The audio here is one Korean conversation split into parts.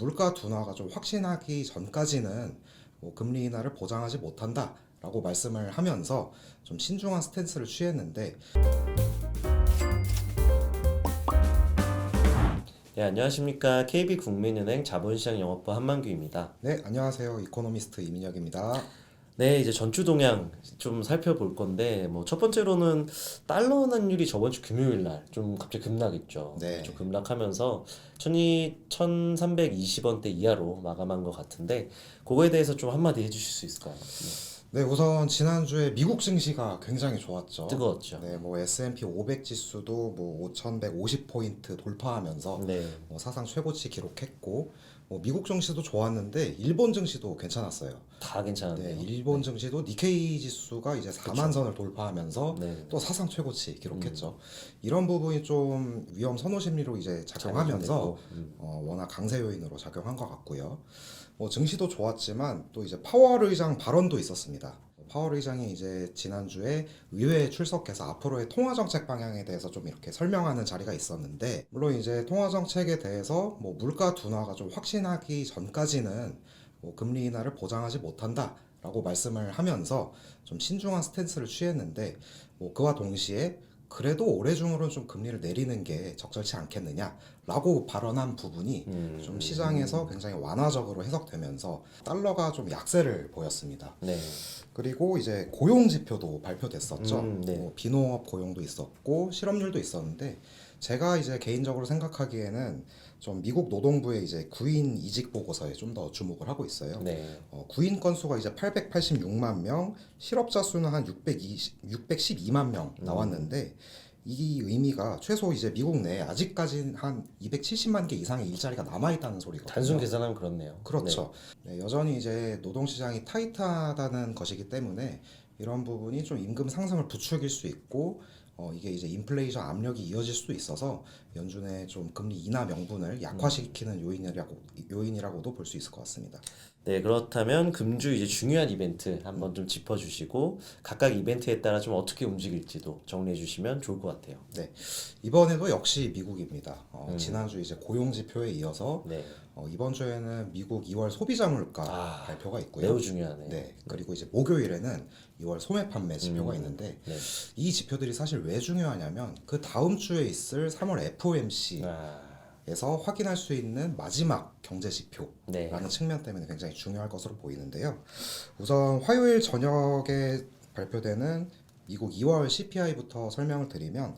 물가 둔화가 좀 확신하기 전까지는 뭐 금리 인하를 보장하지 못한다 라고 말씀을 하면서 좀 신중한 스탠스를 취했는데 네, 안녕하십니까. KB국민은행 자본시장 영업부 한만규입니다. 네 안녕하세요 이코노미스트 이민혁입니다. 네, 이제 전주 동향 좀 살펴볼 건데, 뭐, 첫 번째로는 달러 환율이 저번 주 금요일 날 좀 갑자기 급락했죠. 네. 좀 급락하면서 1220원대 이하로 마감한 것 같은데, 그거에 대해서 좀 한마디 해주실 수 있을까요? 네 우선 지난주에 미국 증시가 굉장히 좋았죠. 뜨거웠죠. 네, 뭐 S&P 500 지수도 뭐 5,150 포인트 돌파하면서 네. 뭐 사상 최고치 기록했고 뭐 미국 증시도 좋았는데 일본 증시도 괜찮았어요. 다 네, 괜찮은데요. 일본 증시도 니케이 지수가 이제 4만 선을 돌파하면서 네. 또 사상 최고치 기록했죠. 이런 부분이 좀 위험 선호 심리로 이제 작용하면서 음. 어, 워낙 강세 요인으로 작용한 것 같고요. 뭐 증시도 좋았지만 또 이제 파월 의장 발언도 있었습니다. 파월 의장이 이제 지난주에 의회에 출석해서 앞으로의 통화 정책 방향에 대해서 좀 이렇게 설명하는 자리가 있었는데 물론 이제 통화 정책에 대해서 뭐 물가 둔화가 좀 확신하기 전까지는 뭐 금리 인하를 보장하지 못한다 라고 말씀을 하면서 좀 신중한 스탠스를 취했는데 뭐 그와 동시에 그래도 올해 중으로는 좀 금리를 내리는 게 적절치 않겠느냐라고 발언한 부분이 음. 좀 시장에서 굉장히 완화적으로 해석되면서 달러가 좀 약세를 보였습니다. 네. 그리고 이제 고용 지표도 발표됐었죠. 음, 네. 뭐 비농업 고용도 있었고 실업률도 있었는데 제가 이제 개인적으로 생각하기에는 좀 미국 노동부의 이제 구인 이직 보고서에 좀 더 주목을 하고 있어요. 네. 어, 구인 건수가 이제 886만 명, 실업자 수는 한 620, 612만 명 나왔는데 이 의미가 최소 이제 미국 내에 아직까지 한 270만 개 이상의 일자리가 남아 있다는 소리거든요. 단순 계산하면 그렇네요. 그렇죠. 네, 여전히 이제 노동 시장이 타이트하다는 것이기 때문에 이런 부분이 좀 임금 상승을 부추길 수 있고 어, 이게 이제 인플레이션 압력이 이어질 수도 있어서 연준의 좀 금리 인하 명분을 약화시키는 요인이라고 요인이라고도 볼 수 있을 것 같습니다. 네, 그렇다면 금주 이제 중요한 이벤트 한번 좀 짚어주시고 각각 이벤트에 따라 좀 어떻게 움직일지도 정리해 주시면 좋을 것 같아요. 네, 이번에도 역시 미국입니다. 어, 음. 지난주 이제 고용 지표에 이어서 네, 어, 이번 주에는 미국 2월 소비자 물가 아, 발표가 있고요. 매우 중요하네요. 네, 그리고 이제 목요일에는 2월 소매 판매 지표가 음. 있는데 네. 이 지표들이 사실 왜 중요하냐면 그 다음 주에 있을 3월 FOMC에서 아, 확인할 수 있는 마지막 경제 지표라는 네. 측면 때문에 굉장히 중요할 것으로 보이는데요. 우선 화요일 저녁에 발표되는 미국 2월 CPI부터 설명을 드리면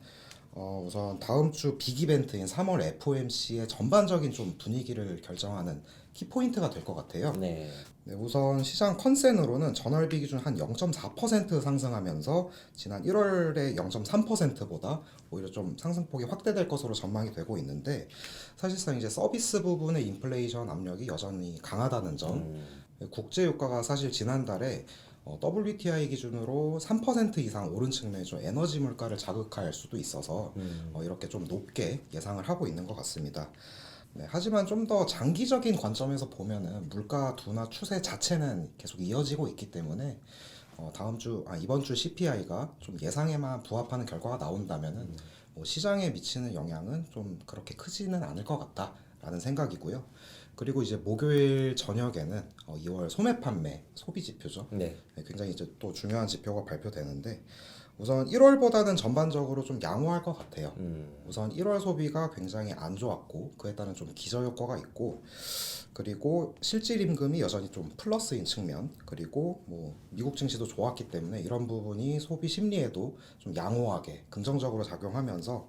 어, 우선 다음 주 빅 이벤트인 3월 FOMC의 전반적인 좀 분위기를 결정하는 키포인트가 될 것 같아요. 네. 네, 우선 시장 컨센으로는 전월비 기준 한 0.4% 상승하면서 지난 1월의 0.3%보다 오히려 좀 상승폭이 확대될 것으로 전망이 되고 있는데 사실상 이제 서비스 부분의 인플레이션 압력이 여전히 강하다는 점 음, 국제 유가가 사실 지난달에 어, WTI 기준으로 3% 이상 오른 측면에 좀 에너지 물가를 자극할 수도 있어서 음. 어, 이렇게 좀 높게 예상을 하고 있는 것 같습니다. 네, 하지만 좀 더 장기적인 관점에서 보면은 물가 둔화 추세 자체는 계속 이어지고 있기 때문에 어, 다음 주, 아, 이번 주 CPI가 좀 예상에만 부합하는 결과가 나온다면은 뭐 시장에 미치는 영향은 좀 그렇게 크지는 않을 것 같다 라는 생각이고요. 그리고 이제 목요일 저녁에는 어, 2월 소매 판매 소비 지표죠. 네. 네, 굉장히 이제 또 중요한 지표가 발표되는데 우선 1월보다는 전반적으로 좀 양호할 것 같아요. 음, 우선 1월 소비가 굉장히 안 좋았고 그에 따른 좀 기저 효과가 있고 그리고 실질 임금이 여전히 좀 플러스인 측면 그리고 뭐 미국 증시도 좋았기 때문에 이런 부분이 소비 심리에도 좀 양호하게 긍정적으로 작용하면서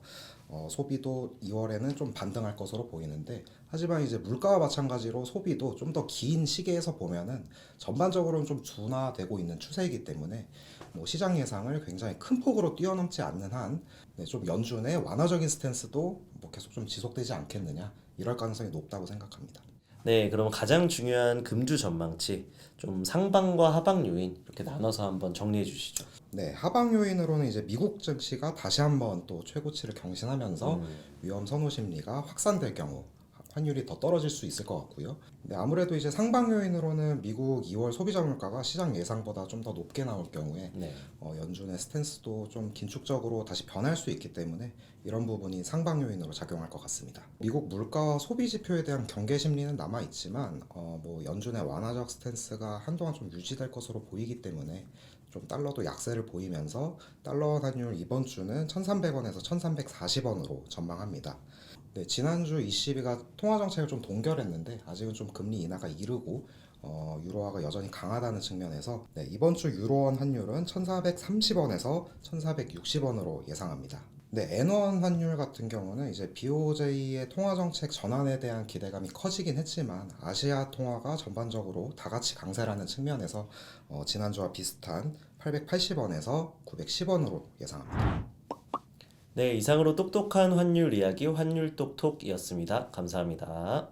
어, 소비도 2월에는 좀 반등할 것으로 보이는데 하지만 이제 물가와 마찬가지로 소비도 좀 더 긴 시기에서 보면은 전반적으로는 좀 둔화되고 있는 추세이기 때문에 뭐 시장 예상을 굉장히 큰 폭으로 뛰어넘지 않는 한 네, 좀 연준의 완화적인 스탠스도 뭐 계속 좀 지속되지 않겠느냐 이럴 가능성이 높다고 생각합니다. 네, 그럼 가장 중요한 금주 전망치 좀 상방과 하방 요인 이렇게 나눠서 한번 정리해 주시죠. 네, 하방 요인으로는 이제 미국 증시가 다시 한번 또 최고치를 경신하면서 음, 위험 선호 심리가 확산될 경우 환율이 더 떨어질 수 있을 것 같고요. 근데 아무래도 이제 상방 요인으로는 미국 2월 소비자 물가가 시장 예상보다 좀 더 높게 나올 경우에 네. 어, 연준의 스탠스도 좀 긴축적으로 다시 변할 수 있기 때문에 이런 부분이 상방 요인으로 작용할 것 같습니다. 미국 물가와 소비 지표에 대한 경계 심리는 남아 있지만 어, 뭐 연준의 완화적 스탠스가 한동안 좀 유지될 것으로 보이기 때문에 좀 달러도 약세를 보이면서 달러 환율 이번 주는 1,300원에서 1,340원으로 전망합니다. 네, 지난주 ECB가 통화 정책을 좀 동결했는데 아직은 좀 금리 인하가 이르고 어, 유로화가 여전히 강하다는 측면에서 네, 이번 주 유로원 환율은 1,430원에서 1,460원으로 예상합니다. 네, 엔원 환율 같은 경우는 이제 BOJ의 통화 정책 전환에 대한 기대감이 커지긴 했지만 아시아 통화가 전반적으로 다 같이 강세라는 측면에서 어, 지난주와 비슷한 880원에서 910원으로 예상합니다. 네, 이상으로 똑똑한 환율 이야기 환율 똑똑이었습니다. 감사합니다.